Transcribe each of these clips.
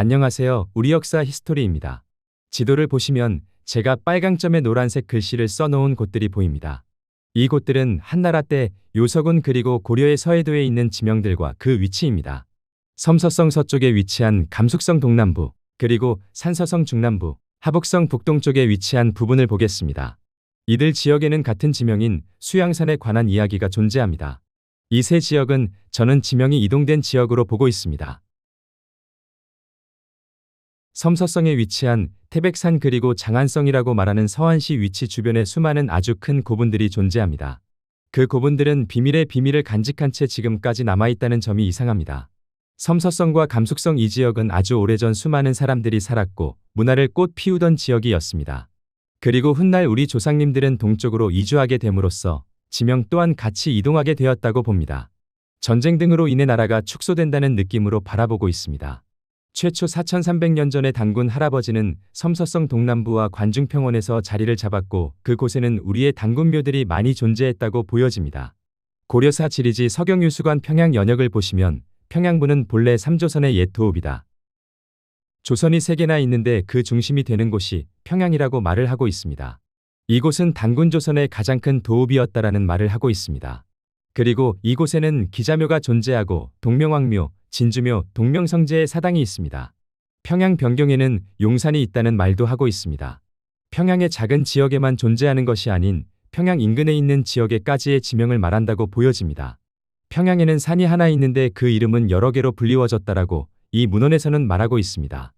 안녕하세요. 우리 역사 히스토리입니다. 지도를 보시면 제가 빨강점에 노란색 글씨를 써놓은 곳들이 보입니다. 이 곳들은 한나라 때 요서군 그리고 고려의 서해도에 있는 지명들과 그 위치입니다. 섬서성 서쪽에 위치한 감숙성 동남부, 그리고 산서성 중남부, 하북성 북동쪽에 위치한 부분을 보겠습니다. 이들 지역에는 같은 지명인 수양산에 관한 이야기가 존재합니다. 이 세 지역은 저는 지명이 이동된 지역으로 보고 있습니다. 섬서성에 위치한 태백산 그리고 장안성이라고 말하는 서안시 위치 주변에 수많은 아주 큰 고분들이 존재합니다. 그 고분들은 비밀의 비밀을 간직한 채 지금까지 남아있다는 점이 이상합니다. 섬서성과 감숙성 이 지역은 아주 오래전 수많은 사람들이 살았고 문화를 꽃 피우던 지역이었습니다. 그리고 훗날 우리 조상님들은 동쪽으로 이주하게 됨으로써 지명 또한 같이 이동하게 되었다고 봅니다. 전쟁 등으로 인해 나라가 축소된다는 느낌으로 바라보고 있습니다. 최초 4300년 전에 단군 할아버지는 섬서성 동남부와 관중평원에서 자리를 잡았고 그곳에는 우리의 단군묘들이 많이 존재했다고 보여집니다. 고려사 지리지 서경유수관 평양 연역을 보시면 평양부는 본래 삼조선의 옛 도읍이다. 조선이 세 개나 있는데 그 중심이 되는 곳이 평양이라고 말을 하고 있습니다. 이곳은 단군 조선의 가장 큰 도읍이었다라는 말을 하고 있습니다. 그리고 이곳에는 기자묘가 존재하고 동명왕묘, 진주묘, 동명성제의 사당이 있습니다. 평양 변경에는 용산이 있다는 말도 하고 있습니다. 평양의 작은 지역에만 존재하는 것이 아닌 평양 인근에 있는 지역에까지의 지명을 말한다고 보여집니다. 평양에는 산이 하나 있는데 그 이름은 여러 개로 불리워졌다라고 이 문헌에서는 말하고 있습니다.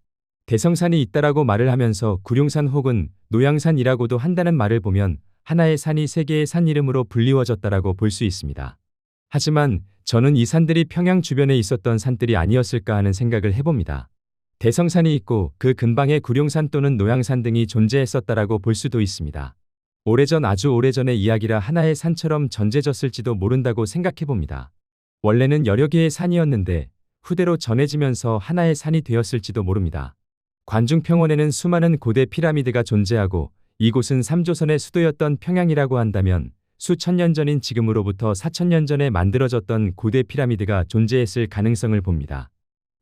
대성산이 있다라고 말을 하면서 구룡산 혹은 노양산이라고도 한다는 말을 보면 하나의 산이 세 개의 산 이름으로 불리워졌다라고 볼 수 있습니다. 하지만 저는 이 산들이 평양 주변에 있었던 산들이 아니었을까 하는 생각을 해봅니다. 대성산이 있고 그 근방에 구룡산 또는 노양산 등이 존재했었다라고 볼 수도 있습니다. 오래전 아주 오래전의 이야기라 하나의 산처럼 전제졌을지도 모른다고 생각해봅니다. 원래는 여러 개의 산이었는데 후대로 전해지면서 하나의 산이 되었을지도 모릅니다. 관중평원에는 수많은 고대 피라미드가 존재하고 이곳은 삼조선의 수도였던 평양이라고 한다면 수천 년 전인 지금으로부터 사천 년 전에 만들어졌던 고대 피라미드가 존재했을 가능성을 봅니다.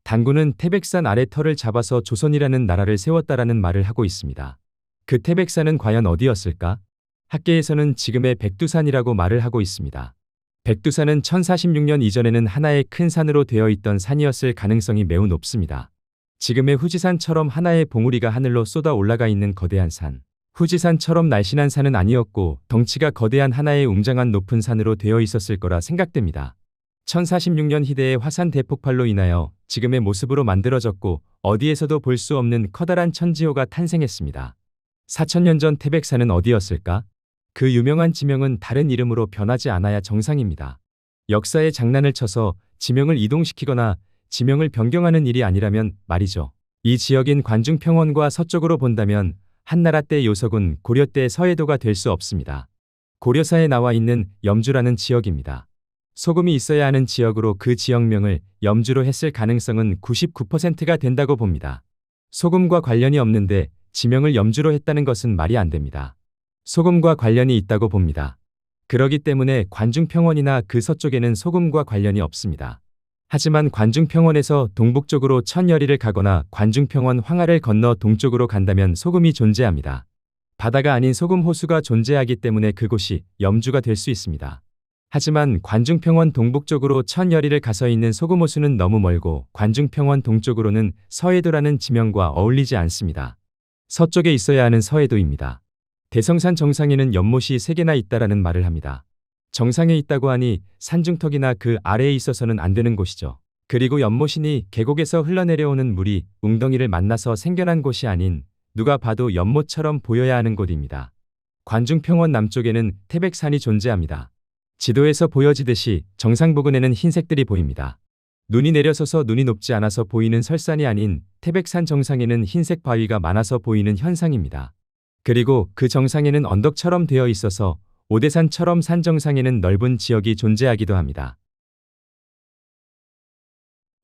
당군은 태백산 아래 털을 잡아서 조선이라는 나라를 세웠다라는 말을 하고 있습니다. 그 태백산은 과연 어디였을까? 학계에서는 지금의 백두산이라고 말을 하고 있습니다. 백두산은 1046년 이전에는 하나의 큰 산으로 되어 있던 산이었을 가능성이 매우 높습니다. 지금의 후지산처럼 하나의 봉우리가 하늘로 쏟아 올라가 있는 거대한 산. 후지산처럼 날씬한 산은 아니었고 덩치가 거대한 하나의 웅장한 높은 산으로 되어 있었을 거라 생각됩니다. 1046년 희대의 화산 대폭발로 인하여 지금의 모습으로 만들어졌고 어디에서도 볼 수 없는 커다란 천지호가 탄생했습니다. 4천년 전 태백산은 어디였을까? 그 유명한 지명은 다른 이름으로 변하지 않아야 정상입니다. 역사의 장난을 쳐서 지명을 이동시키거나 지명을 변경하는 일이 아니라면 말이죠. 이 지역인 관중평원과 서쪽으로 본다면 한나라 때 요서군 고려 때 서해도가 될 수 없습니다. 고려사에 나와 있는 염주라는 지역입니다. 소금이 있어야 하는 지역으로 그 지역명을 염주로 했을 가능성은 99%가 된다고 봅니다. 소금과 관련이 없는데 지명을 염주로 했다는 것은 말이 안 됩니다. 소금과 관련이 있다고 봅니다. 그러기 때문에 관중평원이나 그 서쪽에는 소금과 관련이 없습니다. 하지만 관중평원에서 동북쪽으로 천여리를 가거나 관중평원 황하를 건너 동쪽으로 간다면 소금이 존재합니다. 바다가 아닌 소금 호수가 존재하기 때문에 그곳이 염주가 될 수 있습니다. 하지만 관중평원 동북쪽으로 천여리를 가서 있는 소금 호수는 너무 멀고 관중평원 동쪽으로는 서해도라는 지명과 어울리지 않습니다. 서쪽에 있어야 하는 서해도입니다. 대성산 정상에는 연못이 3개나 있다라는 말을 합니다. 정상에 있다고 하니 산중턱이나 그 아래에 있어서는 안 되는 곳이죠. 그리고 연못이니 계곡에서 흘러내려오는 물이 웅덩이를 만나서 생겨난 곳이 아닌 누가 봐도 연못처럼 보여야 하는 곳입니다. 관중평원 남쪽에는 태백산이 존재합니다. 지도에서 보여지듯이 정상 부근에는 흰색들이 보입니다. 눈이 내려서서 눈이 높지 않아서 보이는 설산이 아닌 태백산 정상에는 흰색 바위가 많아서 보이는 현상입니다. 그리고 그 정상에는 언덕처럼 되어 있어서 오대산처럼 산 정상에는 넓은 지역이 존재하기도 합니다.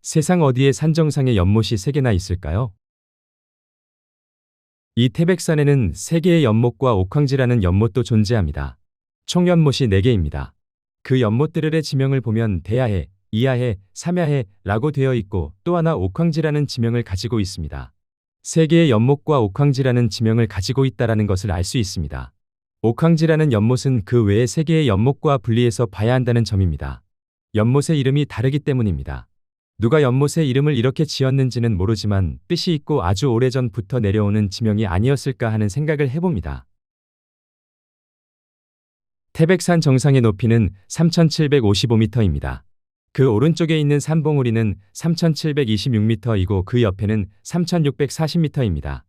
세상 어디에 산 정상에 연못이 3개나 있을까요? 이 태백산에는 3개의 연못과 옥황지라는 연못도 존재합니다. 총 연못이 4개입니다. 그 연못들의 지명을 보면 대야해, 이하해, 삼야해라고 되어 있고 또 하나 옥황지라는 지명을 가지고 있습니다. 세 개의 연못과 옥황지라는 지명을 가지고 있다라는 것을 알 수 있습니다. 옥황지라는 연못은 그 외의 세 개의 연못과 분리해서 봐야 한다는 점입니다. 연못의 이름이 다르기 때문입니다. 누가 연못의 이름을 이렇게 지었는지는 모르지만 뜻이 있고 아주 오래전부터 내려오는 지명이 아니었을까 하는 생각을 해봅니다. 태백산 정상의 높이는 3,755m입니다. 그 오른쪽에 있는 산봉우리는 3,726m이고 그 옆에는 3,640m입니다.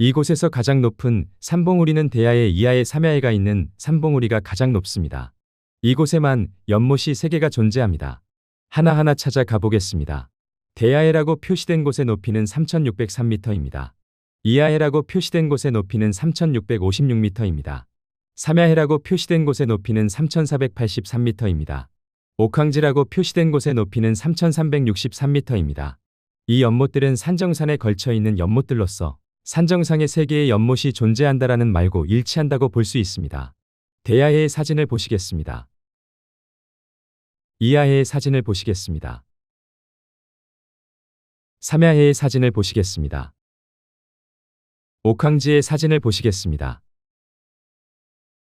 이곳에서 가장 높은 산봉우리는 대야의 이하의 삼야해가 있는 산봉우리가 가장 높습니다. 이곳에만 연못이 3개가 존재합니다. 하나하나 찾아 가 보겠습니다. 대야해라고 표시된 곳의 높이는 3,603m입니다. 이하해라고 표시된 곳의 높이는 3,656m입니다. 삼야해라고 표시된 곳의 높이는 3,483m입니다. 옥황지라고 표시된 곳의 높이는 3,363m입니다. 이 연못들은 산정산에 걸쳐 있는 연못들로서 산정상에 세 개의 연못이 존재한다라는 말고 일치한다고 볼 수 있습니다. 대야해의 사진을 보시겠습니다. 이하해의 사진을 보시겠습니다. 삼야해의 사진을 보시겠습니다. 옥황지의 사진을 보시겠습니다.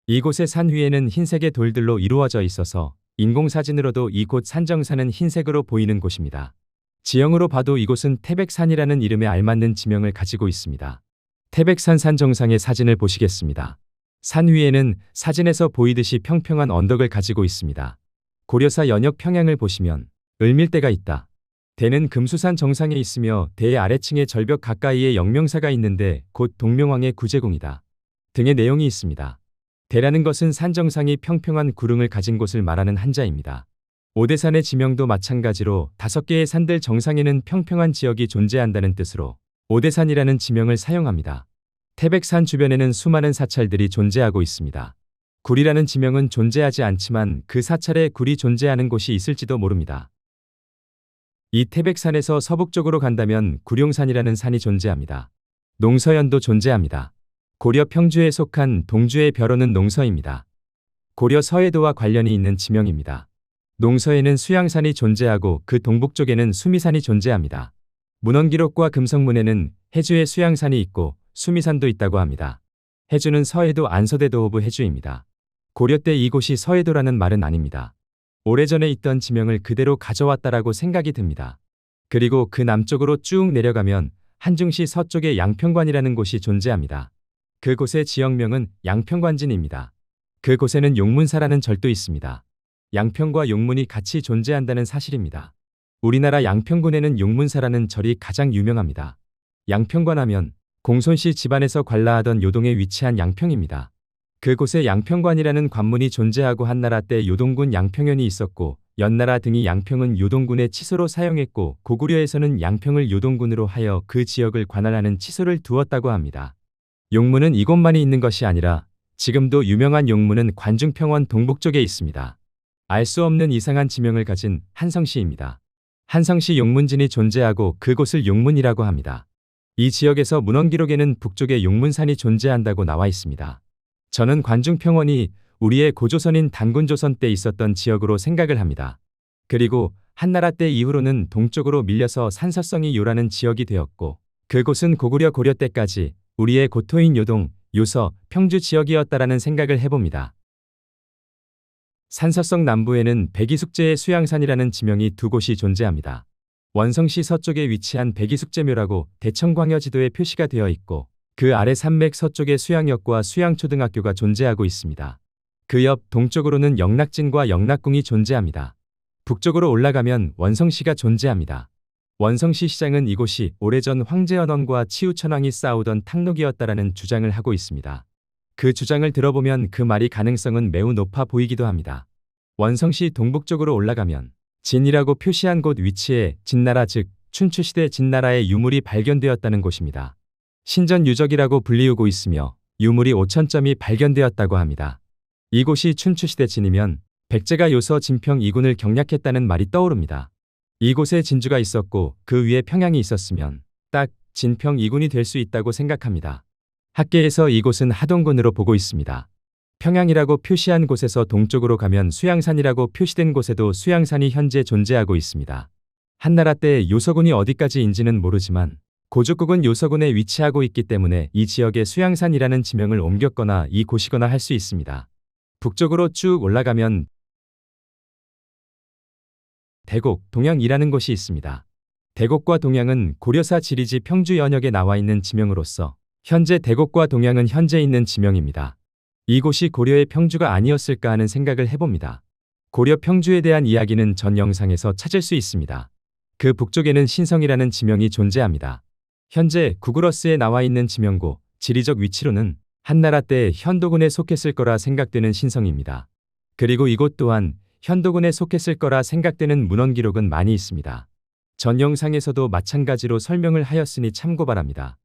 이곳의 산 위에는 흰색의 돌들로 이루어져 있어서 인공사진으로도 이곳 산정산은 흰색으로 보이는 곳입니다. 지형으로 봐도 이곳은 태백산이라는 이름에 알맞는 지명을 가지고 있습니다. 태백산 산 정상의 사진을 보시겠습니다. 산 위에는 사진에서 보이듯이 평평한 언덕을 가지고 있습니다. 고려사 연역 평양을 보시면 을밀대가 있다. 대는 금수산 정상에 있으며 대 아래층에 절벽 가까이에 영명사가 있는데 곧 동명왕의 구제궁이다. 등의 내용이 있습니다. 대라는 것은 산 정상이 평평한 구릉을 가진 곳을 말하는 한자입니다. 오대산의 지명도 마찬가지로 다섯 개의 산들 정상에는 평평한 지역이 존재한다는 뜻으로 오대산이라는 지명을 사용합니다. 태백산 주변에는 수많은 사찰들이 존재하고 있습니다. 굴이라는 지명은 존재하지 않지만 그 사찰에 굴이 존재하는 곳이 있을지도 모릅니다. 이 태백산에서 서북쪽으로 간다면 구룡산이라는 산이 존재합니다. 농서연도 존재합니다. 고려 평주에 속한 동주의 벼로는 농서입니다. 고려 서해도와 관련이 있는 지명입니다. 농서에는 수양산이 존재하고 그 동북쪽에는 수미산이 존재합니다. 문헌기록과 금성문에는 해주에 수양산이 있고 수미산도 있다고 합니다. 해주는 서해도 안서대도 호부 해주입니다. 고려 때 이곳이 서해도라는 말은 아닙니다. 오래전에 있던 지명을 그대로 가져왔다라고 생각이 듭니다. 그리고 그 남쪽으로 쭉 내려가면 한중시 서쪽에 양평관이라는 곳이 존재합니다. 그곳의 지역명은 양평관진입니다. 그곳에는 용문사라는 절도 있습니다. 양평과 용문이 같이 존재한다는 사실입니다. 우리나라 양평군에는 용문사라는 절이 가장 유명합니다. 양평관 하면 공손씨 집안에서 관라하던 요동에 위치한 양평입니다. 그곳에 양평관이라는 관문이 존재하고 한나라 때 요동군 양평현이 있었고 연나라 등이 양평은 요동군의 치소로 사용했고 고구려에서는 양평을 요동군으로 하여 그 지역을 관할하는 치소를 두었다고 합니다. 용문은 이곳만이 있는 것이 아니라 지금도 유명한 용문은 관중평원 동북쪽에 있습니다. 알 수 없는 이상한 지명을 가진 한성시입니다. 한성시 용문진이 존재하고 그곳을 용문이라고 합니다. 이 지역에서 문헌기록에는 북쪽에 용문산이 존재한다고 나와 있습니다. 저는 관중평원이 우리의 고조선인 단군조선 때 있었던 지역으로 생각을 합니다. 그리고 한나라 때 이후로는 동쪽으로 밀려서 산서성이 요라는 지역이 되었고 그곳은 고구려 고려 때까지 우리의 고토인 요동, 요서, 평주 지역이었다라는 생각을 해봅니다. 산서성 남부에는 백이숙제의 수양산이라는 지명이 두 곳이 존재합니다. 원성시 서쪽에 위치한 백이숙제묘라고 대청광여 지도에 표시가 되어 있고 그 아래 산맥 서쪽에 수양역과 수양초등학교가 존재하고 있습니다. 그 옆 동쪽으로는 영락진과 영락궁이 존재합니다. 북쪽으로 올라가면 원성시가 존재합니다. 원성시 시장은 이곳이 오래전 황제연원과 치우천왕이 싸우던 탕록이었다라는 주장을 하고 있습니다. 그 주장을 들어보면 그 말이 가능성은 매우 높아 보이기도 합니다. 원성시 동북쪽으로 올라가면 진이라고 표시한 곳 위치에 진나라 즉 춘추시대 진나라의 유물이 발견되었다는 곳입니다. 신전 유적이라고 불리우고 있으며 유물이 5천점이 발견되었다고 합니다. 이곳이 춘추시대 진이면 백제가 요서 진평 이군을 경략했다는 말이 떠오릅니다. 이곳에 진주가 있었고 그 위에 평양이 있었으면 딱 진평 이군이 될 수 있다고 생각합니다. 학계에서 이곳은 하동군으로 보고 있습니다. 평양이라고 표시한 곳에서 동쪽으로 가면 수양산이라고 표시된 곳에도 수양산이 현재 존재하고 있습니다. 한나라 때 요서군이 어디까지인지는 모르지만 고죽국은 요서군에 위치하고 있기 때문에 이 지역에 수양산이라는 지명을 옮겼거나 이곳이거나 할 수 있습니다. 북쪽으로 쭉 올라가면 대곡, 동양이라는 곳이 있습니다. 대곡과 동양은 고려사 지리지 평주 연역에 나와 있는 지명으로서 현재 대곡과 동양은 현재 있는 지명입니다. 이곳이 고려의 평주가 아니었을까 하는 생각을 해봅니다. 고려 평주에 대한 이야기는 전 영상에서 찾을 수 있습니다. 그 북쪽에는 신성이라는 지명이 존재합니다. 현재 구글어스에 나와 있는 지명고, 지리적 위치로는 한나라 때 현도군에 속했을 거라 생각되는 신성입니다. 그리고 이곳 또한 현도군에 속했을 거라 생각되는 문헌 기록은 많이 있습니다. 전 영상에서도 마찬가지로 설명을 하였으니 참고 바랍니다.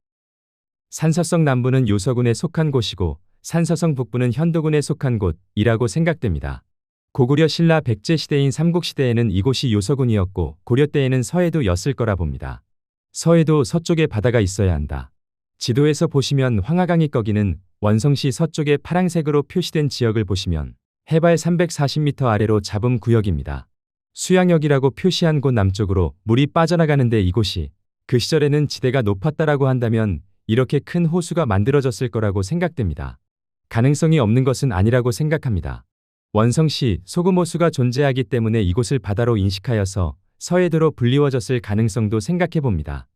산서성 남부는 요서군에 속한 곳이고 산서성 북부는 현도군에 속한 곳이라고 생각됩니다. 고구려 신라 백제 시대인 삼국시대에는 이곳이 요서군이었고 고려 때에는 서해도였을 거라 봅니다. 서해도 서쪽에 바다가 있어야 한다. 지도에서 보시면 황하강이 꺼기는 원성시 서쪽에 파랑색으로 표시된 지역을 보시면 해발 340m 아래로 잡음 구역입니다. 수양역이라고 표시한 곳 남쪽으로 물이 빠져나가는데 이곳이 그 시절에는 지대가 높았다라고 한다면 이렇게 큰 호수가 만들어졌을 거라고 생각됩니다. 가능성이 없는 것은 아니라고 생각합니다. 원성시 소금호수가 존재하기 때문에 이곳을 바다로 인식하여서 서해도로 불리워졌을 가능성도 생각해 봅니다.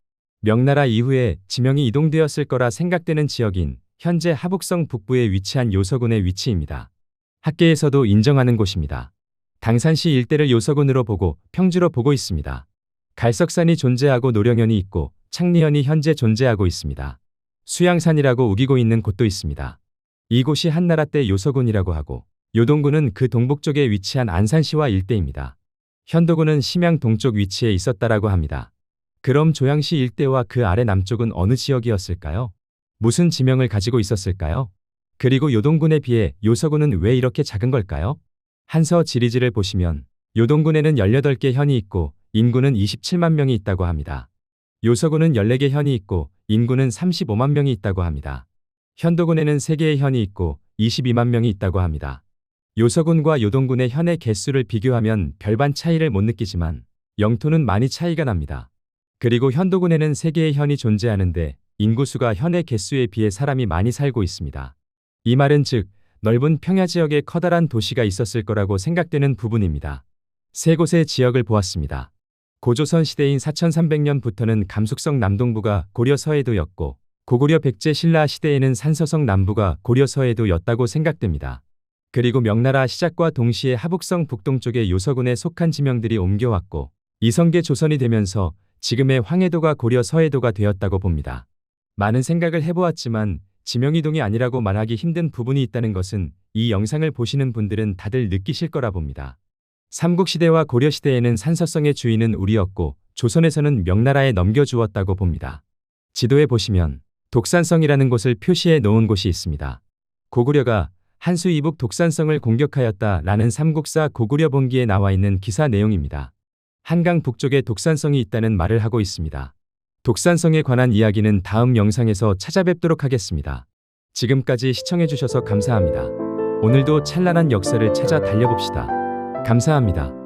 명나라 이후에 지명이 이동되었을 거라 생각되는 지역인 현재 하북성 북부에 위치한 요서군의 위치입니다. 학계에서도 인정하는 곳입니다. 당산시 일대를 요서군으로 보고 평주로 보고 있습니다. 갈석산이 존재하고 노령현이 있고 창리현이 현재 존재하고 있습니다. 수양산이라고 우기고 있는 곳도 있습니다. 이곳이 한나라 때 요서군이라고 하고 요동군은 그 동북쪽에 위치한 안산시와 일대입니다. 현도군은 심양 동쪽 위치에 있었다라고 합니다. 그럼 조양시 일대와 그 아래 남쪽은 어느 지역이었을까요? 무슨 지명을 가지고 있었을까요? 그리고 요동군에 비해 요서군은 왜 이렇게 작은 걸까요? 한서 지리지를 보시면 요동군에는 18개 현이 있고 인구는 27만 명이 있다고 합니다. 요서군은 14개 현이 있고 인구는 35만 명이 있다고 합니다. 현도군에는 3개의 현이 있고 22만 명이 있다고 합니다. 요서군과 요동군의 현의 개수를 비교하면 별반 차이를 못 느끼지만 영토는 많이 차이가 납니다. 그리고 현도군에는 3개의 현이 존재하는데 인구수가 현의 개수에 비해 사람이 많이 살고 있습니다. 이 말은 즉 넓은 평야 지역에 커다란 도시가 있었을 거라고 생각되는 부분입니다. 세 곳의 지역을 보았습니다. 고조선 시대인 4300년부터는 감숙성 남동부가 고려 서해도였고 고구려 백제 신라 시대에는 산서성 남부가 고려 서해도였다고 생각됩니다. 그리고 명나라 시작과 동시에 하북성 북동쪽의 요서군에 속한 지명들이 옮겨왔고 이성계 조선이 되면서 지금의 황해도가 고려 서해도가 되었다고 봅니다. 많은 생각을 해보았지만 지명이동이 아니라고 말하기 힘든 부분이 있다는 것은 이 영상을 보시는 분들은 다들 느끼실 거라 봅니다. 삼국시대와 고려시대에는 산서성의 주인은 우리였고 조선에서는 명나라에 넘겨주었다고 봅니다. 지도에 보시면 독산성이라는 곳을 표시해 놓은 곳이 있습니다. 고구려가 한수 이북 독산성을 공격하였다 라는 삼국사 고구려 본기에 나와 있는 기사 내용입니다. 한강 북쪽에 독산성이 있다는 말을 하고 있습니다. 독산성에 관한 이야기는 다음 영상에서 찾아뵙도록 하겠습니다. 지금까지 시청해주셔서 감사합니다. 오늘도 찬란한 역사를 찾아 달려봅시다. 감사합니다.